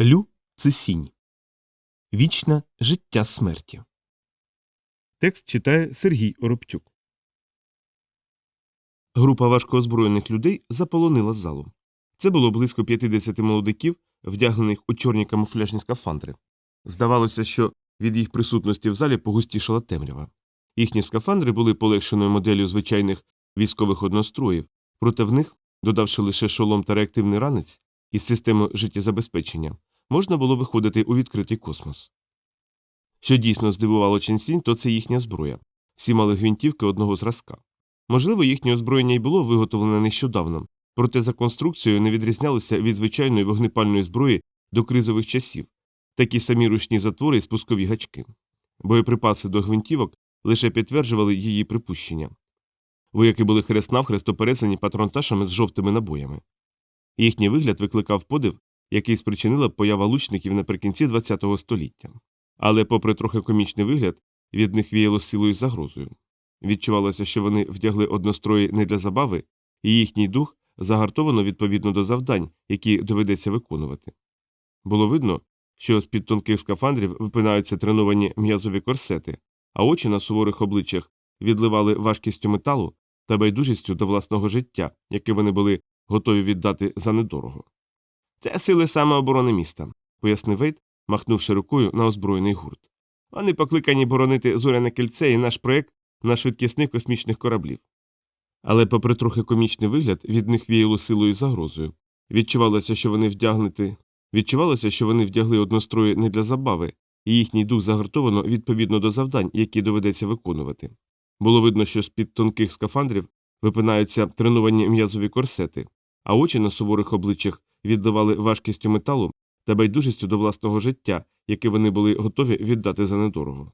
Лю це сінь. Вічне життя смерті. Текст читає Сергій Оробчук. Група важкоозброєних людей заполонила залу. Це було близько 50 молодиків, вдягнених у чорні камуфляжні скафандри. Здавалося, що від їх присутності в залі погустішала темрява. Їхні скафандри були полегшеною моделлю звичайних військових одностроїв, проте в них, додавши лише шолом та реактивний ранець із системою життєзабезпечення, можна було виходити у відкритий космос. Що дійсно здивувало Ченсінь, то це їхня зброя. Всі мали гвинтівки одного зразка. Можливо, їхнє озброєння й було виготовлене нещодавно, проте за конструкцією не відрізнялося від звичайної вогнепальної зброї до кризових часів, такі самі ручні затвори і спускові гачки. Боєприпаси до гвинтівок лише підтверджували її припущення. Вояки були хрест навхрест оперезані патронташами з жовтими набоями. Їхній вигляд викликав подив, який спричинила поява лучників наприкінці ХХ століття. Але, попри трохи комічний вигляд, від них віяло силою загрозою. Відчувалося, що вони вдягли однострої не для забави, і їхній дух загартовано відповідно до завдань, які доведеться виконувати. Було видно, що з під тонких скафандрів випинаються треновані м'язові корсети, а очі на суворих обличчях відливали важкістю металу та байдужістю до власного життя, яке вони були готові віддати за недорого. Це сили самооборони міста, пояснив Вейт, махнувши рукою на озброєний гурт. Вони покликані боронити зоряне кільце і наш проект на швидкісних космічних кораблів. Але, попри трохи комічний вигляд, від них віяло силою і загрозою. Відчувалося, що вони вдягнути. Відчувалося, що вони вдягли однострої не для забави, і їхній дух загартовано відповідно до завдань, які доведеться виконувати. Було видно, що з під тонких скафандрів випинаються треновані м'язові корсети, а очі на суворих обличчях віддавали важкістю металу та байдужістю до власного життя, яке вони були готові віддати за недорого.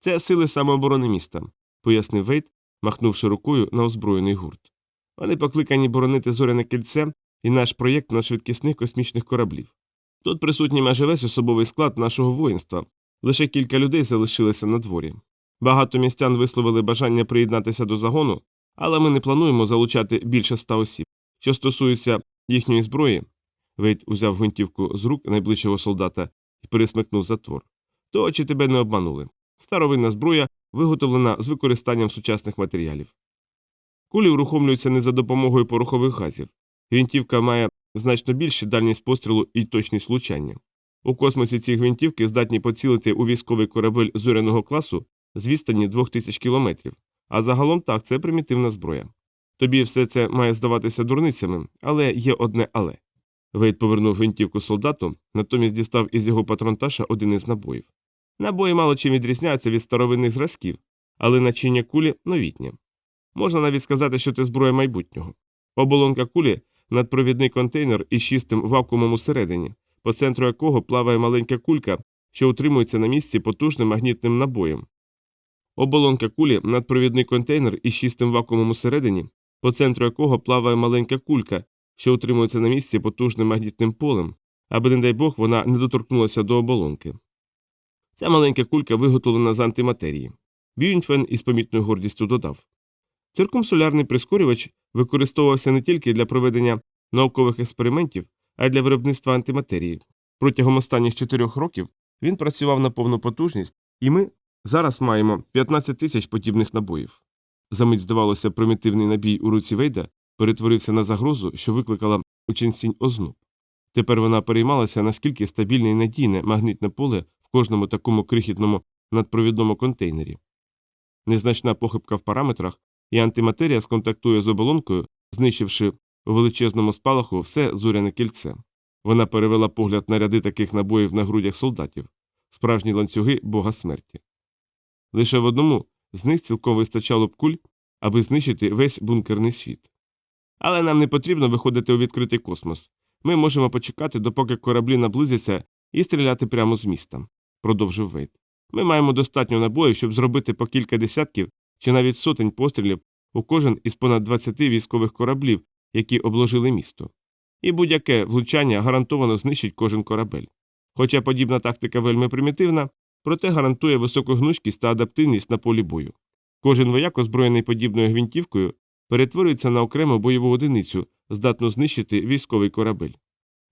Це сили самооборони міста, пояснив Вейт, махнувши рукою на озброєний гурт. Вони покликані боронити зоряне кільце і наш проєкт на швидкісних космічних кораблів. Тут присутній майже весь особовий склад нашого воїнства, лише кілька людей залишилися на дворі. Багато містян висловили бажання приєднатися до загону, але ми не плануємо залучати більше ста осіб. Що стосується їхньої зброї, Вейт узяв гвинтівку з рук найближчого солдата і пересмикнув затвор. То очі тебе не обманули. Старовинна зброя виготовлена з використанням сучасних матеріалів. Кулі урухомлюються не за допомогою порохових газів. Гвинтівка має значно більше дальність пострілу і точність влучання. У космосі ці гвинтівки здатні поцілити у військовий корабель зоряного класу з відстані 2000 кілометрів, а загалом так це примітивна зброя. Тобі все це має здаватися дурницями, але є одне але. Вейт повернув гвинтівку солдату, натомість дістав із його патронташа один із набоїв. Набої мало чим відрізняються від старовинних зразків, але начиння кулі новітнє. Можна навіть сказати, що це зброя майбутнього. Оболонка кулі надпровідний контейнер із чистим вакуумом усередині, по центру якого плаває маленька кулька, що утримується на місці потужним магнітним набоєм. Оболонка кулі надпровідний контейнер із чистим вакуумом усередині, по центру якого плаває маленька кулька, що утримується на місці потужним магнітним полем, аби, не дай Бог, вона не доторкнулася до оболонки. Ця маленька кулька виготовлена з антиматерії. Бюньфен із помітною гордістю додав. Циркумсолярний прискорювач використовувався не тільки для проведення наукових експериментів, а й для виробництва антиматерії. Протягом останніх чотирьох років він працював на повну потужність, і ми зараз маємо 15 тисяч подібних набоїв. Замить, здавалося, примітивний набій у руці Вейда перетворився на загрозу, що викликала у Ченсінь озноб. Тепер вона переймалася, наскільки стабільне і надійне магнітне поле в кожному такому крихітному надпровідному контейнері. Незначна похибка в параметрах, і антиматерія сконтактує з оболонкою, знищивши у величезному спалаху все зоряне кільце. Вона перевела погляд на ряди таких набоїв на грудях солдатів, справжні ланцюги бога смерті. Лише в одному з них цілком вистачало б куль, аби знищити весь бункерний світ. Але нам не потрібно виходити у відкритий космос. Ми можемо почекати, допоки кораблі наблизяться і стріляти прямо з міста, продовжив Вейт. Ми маємо достатньо набоїв, щоб зробити по кілька десятків чи навіть сотень пострілів у кожен із понад 20 військових кораблів, які обложили місто. І будь-яке влучання гарантовано знищить кожен корабель. Хоча подібна тактика вельми примітивна, проте гарантує високу гнучкість та адаптивність на полі бою. Кожен вояк, озброєний подібною гвинтівкою, перетворюється на окрему бойову одиницю, здатну знищити військовий корабель.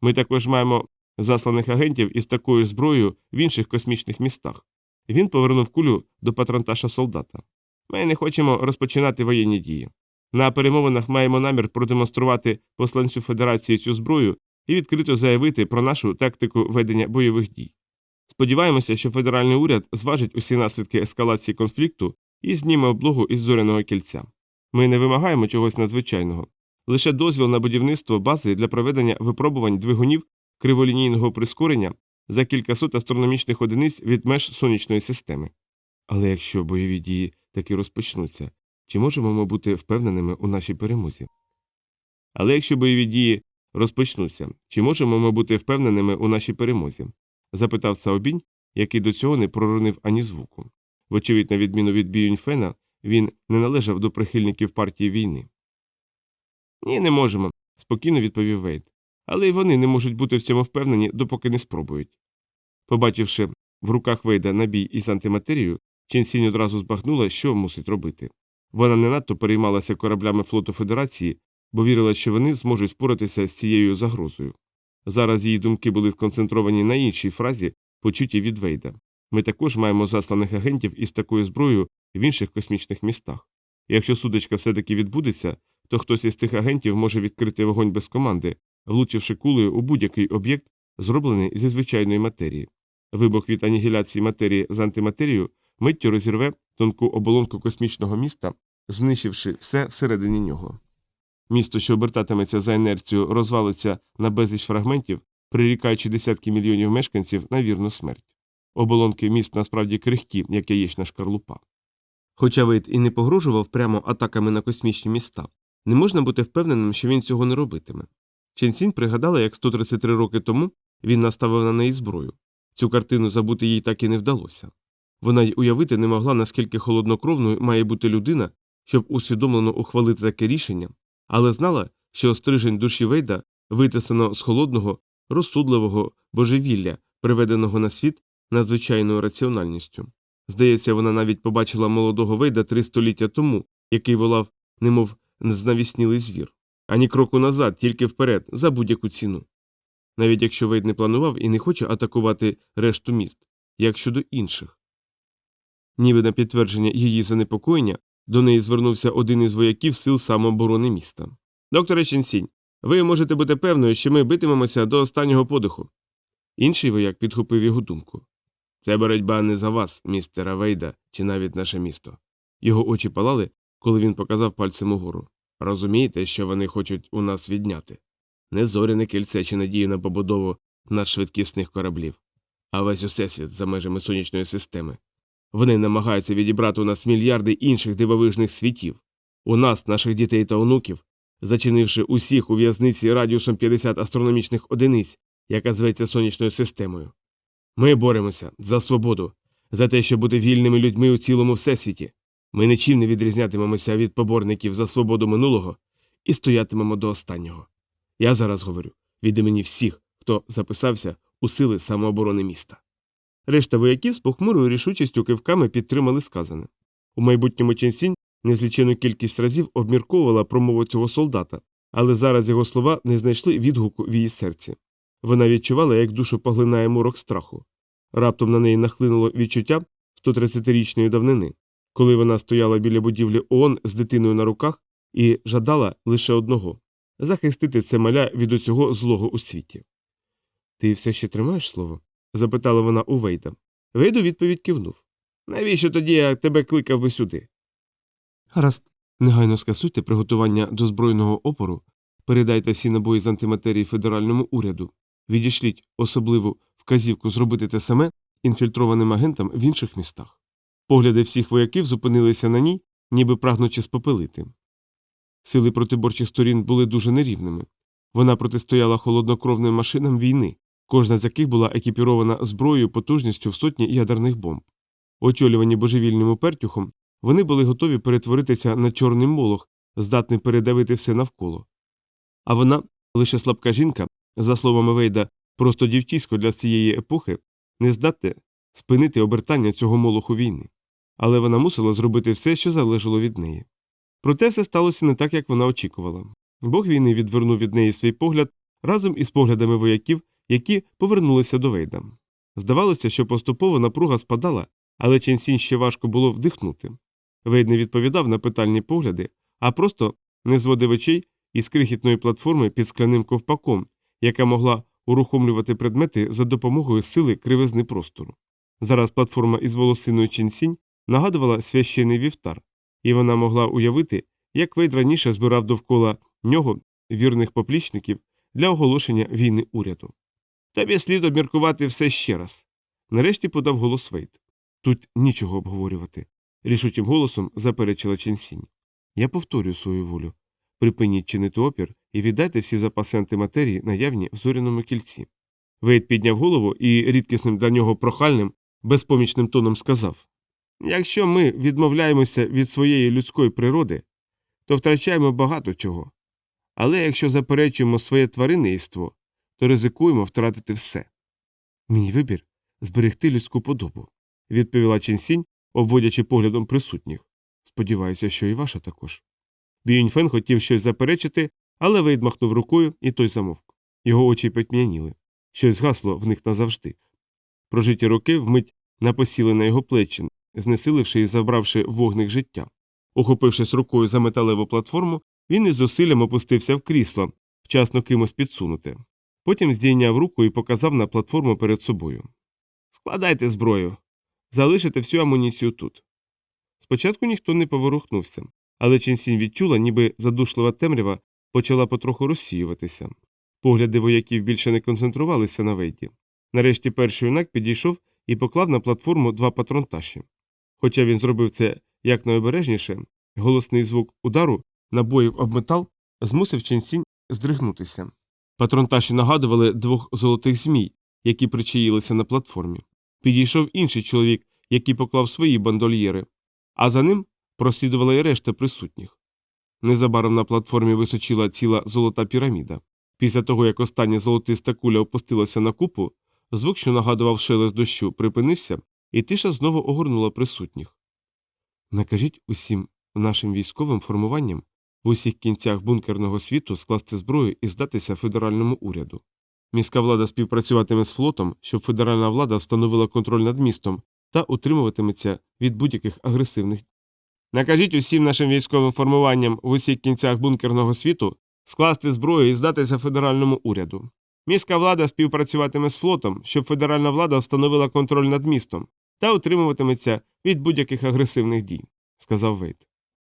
Ми також маємо засланих агентів із такою зброєю в інших космічних містах. Він повернув кулю до патронташа солдата. Ми не хочемо розпочинати воєнні дії. На перемовинах маємо намір продемонструвати посланцю Федерації цю зброю і відкрито заявити про нашу тактику ведення бойових дій. Сподіваємося, що федеральний уряд зважить усі наслідки ескалації конфлікту і зніме облогу із зоряного кільця. Ми не вимагаємо чогось надзвичайного, лише дозвіл на будівництво бази для проведення випробувань двигунів криволінійного прискорення за кількасот астрономічних одиниць від меж сонячної системи. Але якщо бойові дії таки розпочнуться, чи можемо ми бути впевненими у нашій перемозі? Але якщо бойові дії розпочнуться, чи можемо ми бути впевненими у нашій перемозі? Запитав Цаобінь, який до цього не проронив ані звуку. Вочевидь, на відміну від Біюньфена, він не належав до прихильників партії війни. Ні, не можемо, спокійно відповів Вейд. Але й вони не можуть бути в цьому впевнені, допоки не спробують. Побачивши в руках Вейда набій із антиматерією, Ченсінь одразу збагнула, що мусить робити. Вона не надто переймалася кораблями флоту Федерації, бо вірила, що вони зможуть впоратися з цією загрозою. Зараз її думки були сконцентровані на іншій фразі, почуті від Вейда. Ми також маємо засланих агентів із такою зброєю в інших космічних містах. Якщо судочка все таки відбудеться, то хтось із цих агентів може відкрити вогонь без команди, влучивши кулею у будь-який об'єкт, зроблений зі звичайної матерії. Вибух від анігіляції матерії з антиматерією миттю розірве тонку оболонку космічного міста, знищивши все всередині нього. Місто, що обертатиметься за інерцію, розвалиться на безліч фрагментів, прирікаючи десятки мільйонів мешканців на вірну смерть. Оболонки міст насправді крихкі, як яєчна шкарлупа. Хоча Вейт і не погрожував прямо атаками на космічні міста, не можна бути впевненим, що він цього не робитиме. Ченсінь пригадала, як 133 роки тому він наставив на неї зброю. Цю картину забути їй так і не вдалося. Вона й уявити не могла, наскільки холоднокровною має бути людина, щоб усвідомлено ухвалити таке рішення, але знала, що стрижень душі Вейда витисано з холодного, розсудливого божевілля, приведеного на світ надзвичайною раціональністю. Здається, вона навіть побачила молодого Вейда три століття тому, який волав, немов знавіснілий звір, ані кроку назад, тільки вперед, за будь-яку ціну. Навіть якщо Вейд не планував і не хоче атакувати решту міст, як щодо інших. Ніби на підтвердження її занепокоєння до неї звернувся один із вояків сил самооборони міста. Докторе Ченсінь, ви можете бути певною, що ми битимемося до останнього подиху. Інший вояк підхопив його думку. Це боротьба не за вас, містера Вейда, чи навіть наше місто. Його очі палали, коли він показав пальцем угору. Розумієте, що вони хочуть у нас відняти? Не зоряне кільце чи надію на побудову надшвидкісних кораблів, а весь усесвіт за межами сонячної системи. Вони намагаються відібрати у нас мільярди інших дивовижних світів, у нас, наших дітей та онуків, зачинивши усіх у в'язниці радіусом 50 астрономічних одиниць, яка зветься сонячною системою. Ми боремося за свободу, за те, щоб бути вільними людьми у цілому всесвіті. Ми нічим не відрізнятимемося від поборників за свободу минулого і стоятимемо до останнього. Я зараз говорю від імені всіх, хто записався у сили самооборони міста. Решта вояків з похмурою рішучістю кивками підтримали сказане. У майбутньому Ченсінь незлічену кількість разів обмірковувала промову цього солдата, але зараз його слова не знайшли відгуку в її серці. Вона відчувала, як душу поглинає морок страху. Раптом на неї нахлинуло відчуття 130-річної давнини, коли вона стояла біля будівлі ООН з дитиною на руках і жадала лише одного захистити це маля від усього злого у світі. Ти все ще тримаєш слово? Запитала вона у Вейда. Вейд у відповідь кивнув. Навіщо тоді я тебе кликав би сюди? Гаразд, негайно скасуйте приготування до збройного опору, передайте всі набої з антиматерії федеральному уряду, відішліть особливу вказівку зробити те саме інфільтрованим агентам в інших містах. Погляди всіх вояків зупинилися на ній, ніби прагнучи спопелити. Сили протиборчих сторін були дуже нерівними. Вона протистояла холоднокровним машинам війни, кожна з яких була екіпірована зброєю потужністю в сотні ядерних бомб. Очолювані божевільним упертюхом, вони були готові перетворитися на чорний молох, здатний передавити все навколо. А вона, лише слабка жінка, за словами Вейда, просто дівчисько для цієї епохи, не здатне спинити обертання цього молоху війни. Але вона мусила зробити все, що залежало від неї. Проте все сталося не так, як вона очікувала. Бог війни відвернув від неї свій погляд разом із поглядами вояків, які повернулися до Вейда. Здавалося, що поступово напруга спадала, але Ченсінь ще важко було вдихнути. Вейд не відповідав на питальні погляди, а просто не зводив очей із крихітної платформи під скляним ковпаком, яка могла урухомлювати предмети за допомогою сили кривизни простору. Зараз платформа із волосиною Ченсінь нагадувала священний вівтар, і вона могла уявити, як Вейд раніше збирав довкола нього вірних поплічників для оголошення війни уряду. Тобі слід обміркувати все ще раз. Нарешті подав голос Вейд. Тут нічого обговорювати, рішучим голосом заперечила Ченсінь. Я повторюю свою волю. Припиніть чинити опір і віддайте всі запаси антиматерії наявні в зоряному кільці. Вейд підняв голову і рідкісним для нього прохальним, безпомічним тоном сказав Якщо ми відмовляємося від своєї людської природи, то втрачаємо багато чого. Але якщо заперечуємо своє тваринництво, то ризикуємо втратити все. Мій вибір зберегти людську подобу, відповіла Ченсінь, обводячи поглядом присутніх. Сподіваюся, що і ваша також. Біюньфен хотів щось заперечити, але Вейд махнув рукою, і той замовк. Його очі потьмяніли. Щось згасло в них назавжди. Прожиті роки вмить напосіли на його плечі, знесиливши і забравши вогник життя. Ухопившись рукою за металеву платформу, він із зусиллям опустився в крісло, вчасно кимось підсунути. Потім здійняв руку і показав на платформу перед собою. Складайте зброю. Залишите всю амуніцію тут. Спочатку ніхто не поворухнувся, але Ченсінь відчула, ніби задушлива темрява почала потроху розсіюватися. Погляди вояків більше не концентрувалися на вейді. Нарешті перший юнак підійшов і поклав на платформу два патронташі. Хоча він зробив це якнайобережніше, голосний звук удару набоїв об метал змусив Ченсінь здригнутися. Патронташі нагадували двох золотих змій, які причаїлися на платформі. Підійшов інший чоловік, який поклав свої бандольєри, а за ним прослідувала й решта присутніх. Незабаром на платформі височила ціла золота піраміда. Після того, як остання золотиста куля опустилася на купу, звук, що нагадував шелест дощу, припинився, і тиша знову огорнула присутніх. Накажіть усім нашим військовим формуванням в усіх кінцях бункерного світу скласти зброю і здатися федеральному уряду. Міська влада співпрацюватиме з флотом, щоб федеральна влада встановила контроль над містом та утримуватиметься від будь-яких агресивних. Накажіть усім нашим військовим формуванням в усіх кінцях бункерного світу скласти зброю і здатися федеральному уряду. Міська влада співпрацюватиме з флотом, щоб федеральна влада встановила контроль над містом та утримуватиметься від будь-яких агресивних дій, сказав Вейт.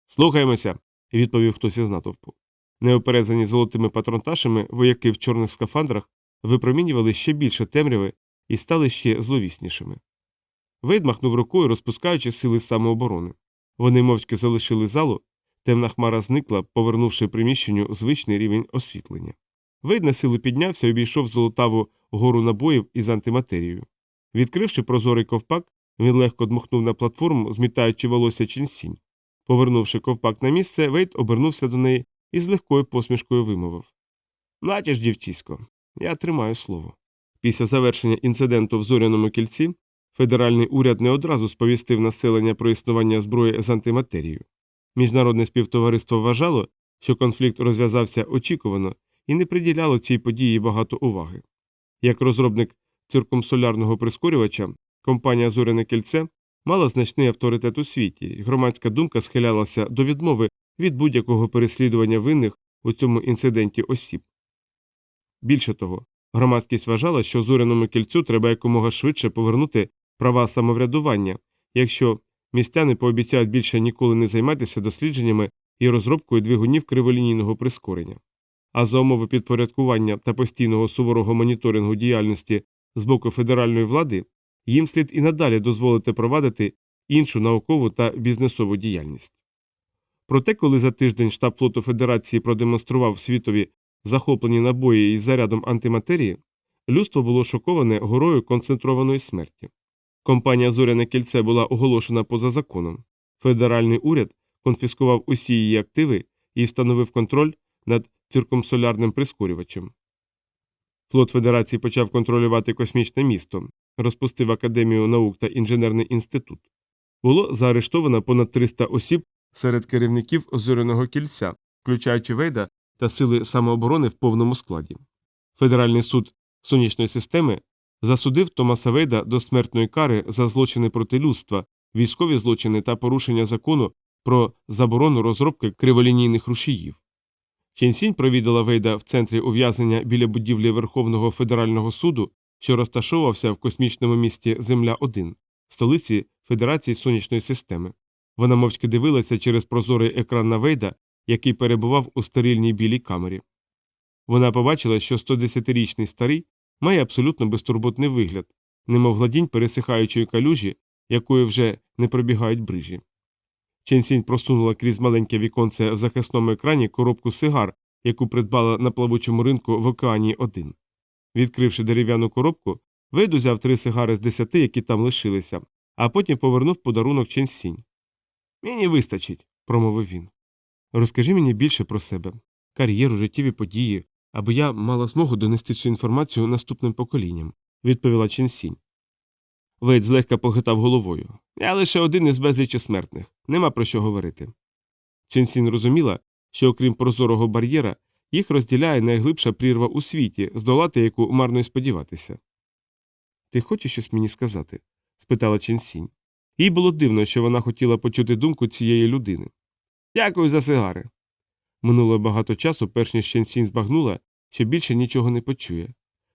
Слухаємося, відповів хтось із натовпу. Неоперезані золотими патронташами вояки в чорних скафандрах випромінювали ще більше темряви і стали ще зловіснішими. Вейд махнув рукою, розпускаючи сили самооборони. Вони мовчки залишили залу, темна хмара зникла, повернувши приміщенню звичний рівень освітлення. Вейд на силу піднявся і обійшов золотаву гору набоїв із антиматерією. Відкривши прозорий ковпак, він легко дмухнув на платформу, змітаючи волосся чінсінь. Повернувши ковпак на місце, Вейд обернувся до неї і з легкою посмішкою вимовив Натяж, дівчисько, я тримаю слово. Після завершення інциденту в зоряному кільці федеральний уряд не одразу сповістив населення про існування зброї з антиматерією. Міжнародне співтовариство вважало, що конфлікт розв'язався очікувано і не приділяло цій події багато уваги. Як розробник циркумсолярного прискорювача, компанія Зоряне кільце мала значний авторитет у світі, громадська думка схилялася до відмови від будь-якого переслідування винних у цьому інциденті осіб. Більше того, громадськість вважала, що зоряному кільцю треба якомога швидше повернути права самоврядування, якщо містяни пообіцяють більше ніколи не займатися дослідженнями і розробкою двигунів криволінійного прискорення. А за умови підпорядкування та постійного суворого моніторингу діяльності з боку федеральної влади їм слід і надалі дозволити провадити іншу наукову та бізнесову діяльність. Проте, коли за тиждень штаб флоту Федерації продемонстрував світові захоплені набої із зарядом антиматерії, людство було шоковане горою концентрованої смерті. Компанія Зоряне кільце була оголошена поза законом. Федеральний уряд конфіскував усі її активи і встановив контроль над циркумсолярним прискорювачем. Флот Федерації почав контролювати космічне місто, розпустив Академію наук та інженерний інститут. Було заарештовано понад 300 осіб серед керівників зоряного кільця, включаючи Вейда та сили самооборони в повному складі. Федеральний суд сонячної системи засудив Томаса Вейда до смертної кари за злочини проти людства, військові злочини та порушення закону про заборону розробки криволінійних рушіїв. Ченсінь провідала Вейда в центрі ув'язнення біля будівлі Верховного федерального суду, що розташовувався в космічному місті Земля 1 столиці Федерації сонячної системи. Вона мовчки дивилася через прозорий екран на Вейда, який перебував у стерильній білій камері. Вона побачила, що 110-річний старий має абсолютно безтурботний вигляд, немов гладінь пересихаючої калюжі, якою вже не пробігають брижі. Ченсінь просунула крізь маленьке віконце в захисному екрані коробку сигар, яку придбала на плавучому ринку в океані 1 Відкривши дерев'яну коробку, Вейд узяв три сигари з десяти, які там лишилися, а потім повернув подарунок Ченсінь. Мені вистачить, промовив він. Розкажи мені більше про себе, кар'єру, життєві події, аби я мала змогу донести цю інформацію наступним поколінням, відповіла Ченсінь. Вейд злегка похитав головою. Я лише один із безлічі смертних, нема про що говорити. Ченсінь розуміла, що окрім прозорого бар'єра, їх розділяє найглибша прірва у світі, здолати яку марно й сподіватися. Ти хочеш щось мені сказати? спитала Ченсінь. Їй було дивно, що вона хотіла почути думку цієї людини. Дякую за сигари. Минуло багато часу, перш ніж Ченсінь збагнула, що більше нічого не почує.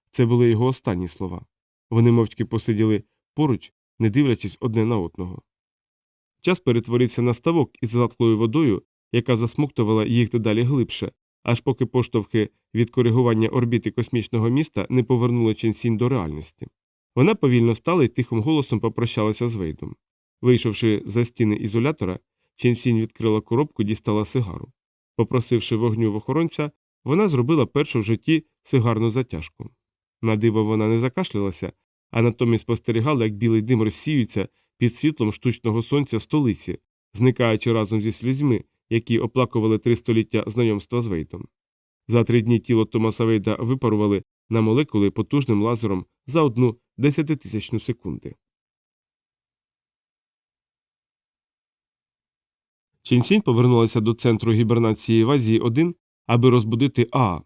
Це були його останні слова. Вони мовчки посиділи поруч, не дивлячись одне на одного. Час перетворився на ставок із затклою водою, яка засмоктувала їх дедалі глибше, аж поки поштовхи від коригування орбіти космічного міста не повернули Ченсінь до реальності. Вона повільно стала і тихим голосом попрощалася з Вейдом. Вийшовши за стіни ізолятора, Ченсінь відкрила коробку і дістала сигару. Попросивши вогню в охоронця, вона зробила першу в житті сигарну затяжку. На диво вона не закашлялася, а натомість спостерігала, як білий дим розсіюється під світлом штучного сонця столиці, зникаючи разом зі слізьми, які оплакували три століття знайомства з Вейтом. За три дні тіло Томаса Вейда випарували на молекули потужним лазером за одну десятитисячну секунди. Ченсінь повернулася до центру гібернації в Азії 1 аби розбудити Аа.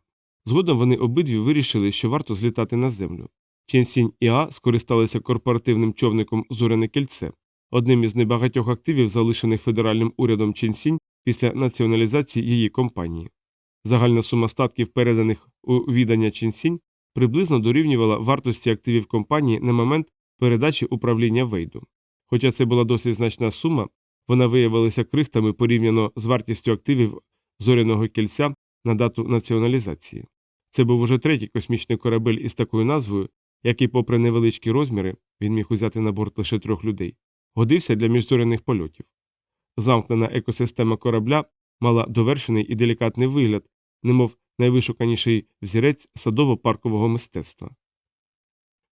Згодом вони обидві вирішили, що варто злітати на землю. Ченсінь і Аа скористалися корпоративним човником Зоряне кільце, одним із небагатьох активів, залишених федеральним урядом Ченсінь після націоналізації її компанії. Загальна сума статків, переданих у відання Ченсінь, приблизно дорівнювала вартості активів компанії на момент передачі управління Вейду. Хоча це була досить значна сума, вона виявилася крихтами порівняно з вартістю активів зоряного кільця на дату націоналізації. Це був уже третій космічний корабель із такою назвою, який, попри невеличкі розміри, він міг узяти на борт лише трьох людей, годився для міжзоряних польотів. Замкнена екосистема корабля мала довершений і делікатний вигляд, немов найвишуканіший взірець садово-паркового мистецтва.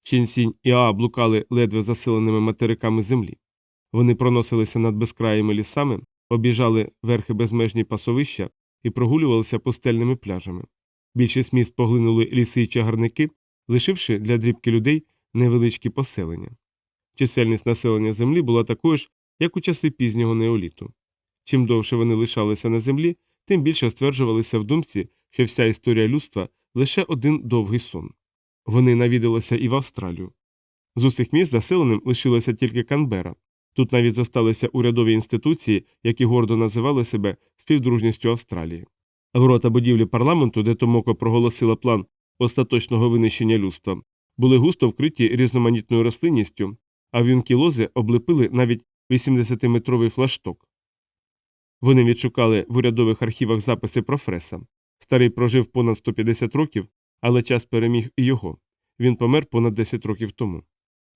Ченсінь і Аа блукали ледве заселеними материками землі. Вони проносилися над безкраїми лісами, обіжали верхи безмежні пасовища і прогулювалися пустельними пляжами. Більшість міст поглинули ліси й чагарники, лишивши для дрібки людей невеличкі поселення. Чисельність населення землі була такою ж, як у часи пізнього неоліту. Чим довше вони лишалися на землі, тим більше стверджувалися в думці, що вся історія людства лише один довгий сон. Вони навідалися і в Австралію. З усіх міст заселеним лишилася тільки Канбера. Тут навіть зосталися урядові інституції, які гордо називали себе співдружністю Австралії. Ворота будівлі парламенту, де Томоко проголосила план остаточного винищення людства, були густо вкриті різноманітною рослинністю, а вінки лози облепили навіть 80-метровий флашток. Вони відшукали в урядових архівах записи про Фреса. Старий прожив понад 150 років, але час переміг і його. Він помер понад 10 років тому.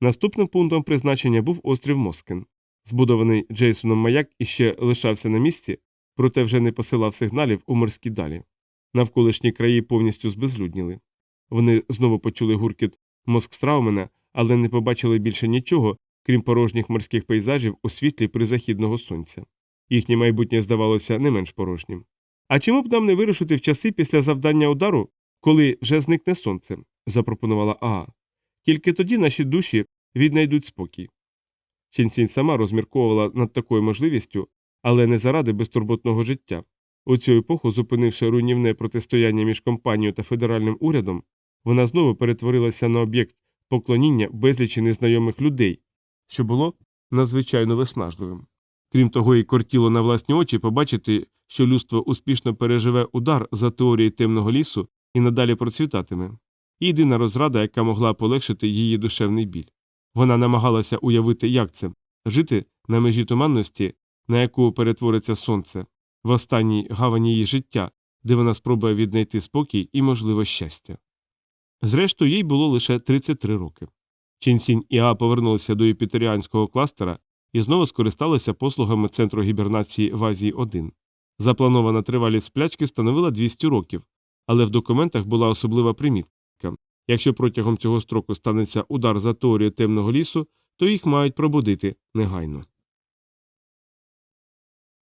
Наступним пунктом призначення був острів Москен. Збудований Джейсоном маяк іще лишався на місці, проте вже не посилав сигналів у морські далі. Навколишні краї повністю збезлюдніли. Вони знову почули гуркіт Москстраумена, але не побачили більше нічого, крім порожніх морських пейзажів у світлі призахідного сонця. Їхнє майбутнє здавалося не менш порожнім. А чому б нам не вирушити в часи після завдання удару, коли вже зникне сонце? запропонувала Аа. Тільки тоді наші душі віднайдуть спокій. Ченсінь сама розмірковувала над такою можливістю, але не заради безтурботного життя. У цю епоху, зупинивши руйнівне протистояння між компанією та федеральним урядом, вона знову перетворилася на об'єкт поклоніння безлічі незнайомих людей, що було надзвичайно виснажливим. Крім того, їй кортіло на власні очі побачити, що людство успішно переживе удар за теорією темного лісу і надалі процвітатиме. і Єдина розрада, яка могла полегшити її душевний біль. Вона намагалася уявити, як це жити на межі туманності, на яку перетвориться сонце, в останній гавані її життя, де вона спробує віднайти спокій і, можливо, щастя. Зрештою, їй було лише 33 роки. Ченсінь і А повернулися до юпітеріанського кластера і знову скористалися послугами центру гібернації в Азії 1. Запланована тривалість сплячки становила 200 років, але в документах була особлива примітка. Якщо протягом цього строку станеться удар за теорію темного лісу, то їх мають пробудити негайно.